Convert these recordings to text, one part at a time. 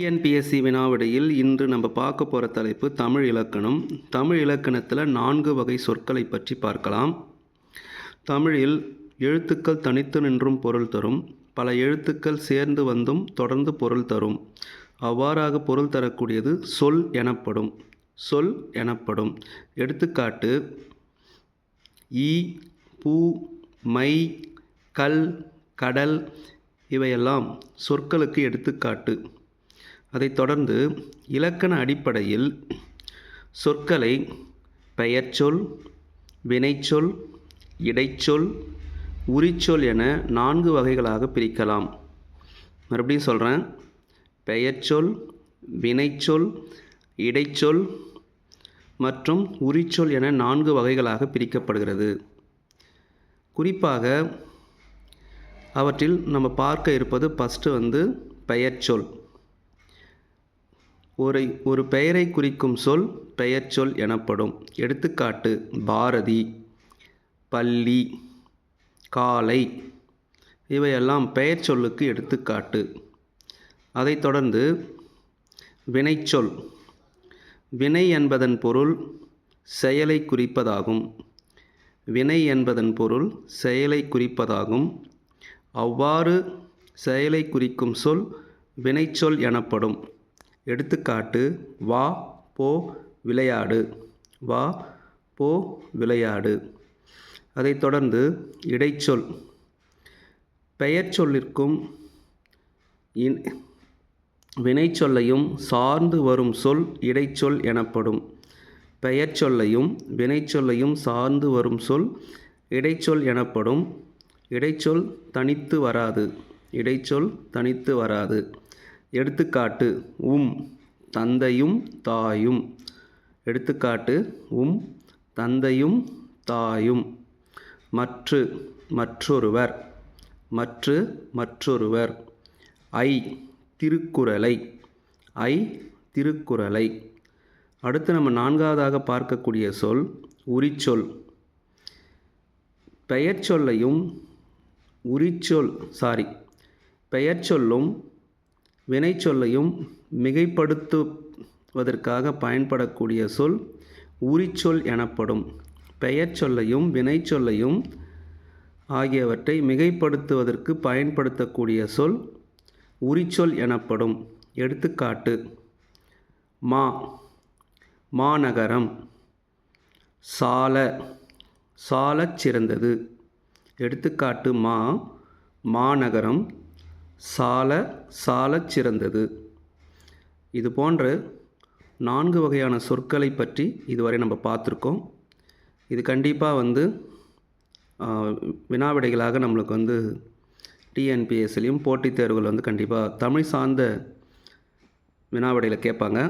TNPSC வினாவிடையில் இன்று நம்ம பார்க்க போகிற தலைப்பு தமிழ் இலக்கணம். தமிழ் இலக்கணத்தில் நான்கு வகை சொற்களை பற்றி பார்க்கலாம். தமிழில் எழுத்துக்கள் தனித்து நின்றும் பொருள் தரும். பல எழுத்துக்கள் சேர்ந்து வந்தும் தொடர்ந்து பொருள் தரும். அவ்வாறாக பொருள் தரக்கூடியது சொல் எனப்படும். சொல் எனப்படும். எடுத்துக்காட்டு ஈ பூ மை கல் கடல் இவையெல்லாம் சொற்களுக்கு எடுத்துக்காட்டு. அதைத் தொடர்ந்து இலக்கண அடிப்படையில் சொற்களை பெயர்ச்சொல் வினைச்சொல் இடைச்சொல் உரிச்சொல் என நான்கு வகைகளாக பிரிக்கலாம். மறுபடியும் சொல்கிறேன் பெயர்ச்சொல் வினைச்சொல் இடைச்சொல் மற்றும் உரிச்சொல் என நான்கு வகைகளாக பிரிக்கப்படுகிறது. குறிப்பாக அவற்றில் நம்ம பார்க்க இருப்பது ஃபஸ்ட்டு வந்து பெயர்ச்சொல். ஒரு ஒரு பெயரை குறிக்கும் சொல் பெயர்ச்சொல் எனப்படும். எடுத்துக்காட்டு பாரதி பள்ளி காலை இவையெல்லாம் பெயர் சொல்லுக்கு எடுத்துக்காட்டு. அதைத் தொடர்ந்து வினைச்சொல். வினை என்பதன் பொருள் செயலை குறிப்பதாகும். வினை என்பதன் பொருள் செயலை குறிப்பதாகும். அவ்வாறு செயலை குறிக்கும் சொல் வினைச்சொல் எனப்படும். எடுத்துக்காட்டு வா போ விளையாடு. வா போ விளையாடு. அதைத் தொடர்ந்து இடைச்சொல். பெயர் சொல்லிற்கும் இன் வினைச்சொல்லையும் சார்ந்து வரும் சொல் இடைச்சொல் எனப்படும். பெயர் சொல்லையும் வினைச்சொல்லையும் சார்ந்து வரும் சொல் இடைச்சொல் எனப்படும். இடைச்சொல் தனித்து வராது. இடைச்சொல் தனித்து வராது. எடுத்துக்காட்டு உம் தந்தையும் தாயும். எடுத்துக்காட்டு உம் தந்தையும் தாயும். மற்று மற்றொருவர். மற்று மற்றொருவர். ஐ திருக்குறளை. ஐ திருக்குறளை. அடுத்து நம்ம நான்காவதாக பார்க்கக்கூடிய சொல் உரிச்சொல். பெயர்ச்சொல்லையும் உரிச்சொல் சாரி பெயர்ச்சொல்லும் வினைச்சொல்லையும் மிகைப்படுத்துவதற்காக பயன்படக்கூடிய சொல் உரிச்சொல் எனப்படும். பெயர் சொல்லையும் வினைச்சொல்லையும் ஆகியவற்றை மிகைப்படுத்துவதற்கு பயன்படுத்தக்கூடிய சொல் உரிச்சொல் எனப்படும். எடுத்துக்காட்டு மா மாநகரம் சால சாலச் சிறந்தது. எடுத்துக்காட்டு மா மாநகரம் சால சாலச் சிறந்தது. இது போன்ற நான்கு வகையான சொற்களை பற்றி இதுவரை நம்ம பார்த்துருக்கோம். இது கண்டிப்பாக வந்து வினாவிடைகளாக நம்மளுக்கு வந்து டிஎன்பிஎஸ்லேயும் போட்டித் தேர்வுகள் வந்து கண்டிப்பாக தமிழ் சார்ந்த வினாவிடையில் கேட்பாங்க.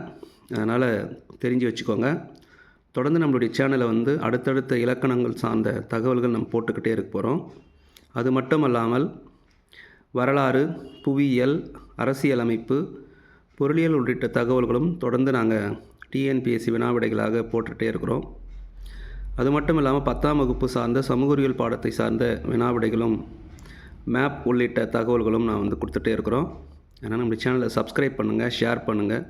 அதனால் தெரிஞ்சு வச்சுக்கோங்க. தொடர்ந்து நம்மளுடைய சேனலை வந்து அடுத்தடுத்த இலக்கணங்கள் சார்ந்த தகவல்கள் நம்ம போட்டுக்கிட்டே இருக்க போகிறோம் அது மட்டும் அல்லாமல் வரலாறு புவியியல் அரசியலமைப்பு பொருளியல் உள்ளிட்ட தகவல்களும் தொடர்ந்து நாங்கள் டிஎன்பிஎஸ்சி வினாவிடைகளாக போட்டுகிட்டே இருக்கிறோம். அது மட்டும் இல்லாமல் பத்தாம் வகுப்பு சார்ந்த சமூகவியல் பாடத்தை சார்ந்த வினாவிடைகளும் மேப் உள்ளிட்ட தகவல்களும் நான் வந்து கொடுத்துட்டே இருக்கிறோம். ஏன்னா நம்ம சேனலை சப்ஸ்கிரைப் பண்ணுங்கள் ஷேர் பண்ணுங்கள்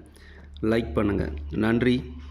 லைக் பண்ணுங்கள் நன்றி.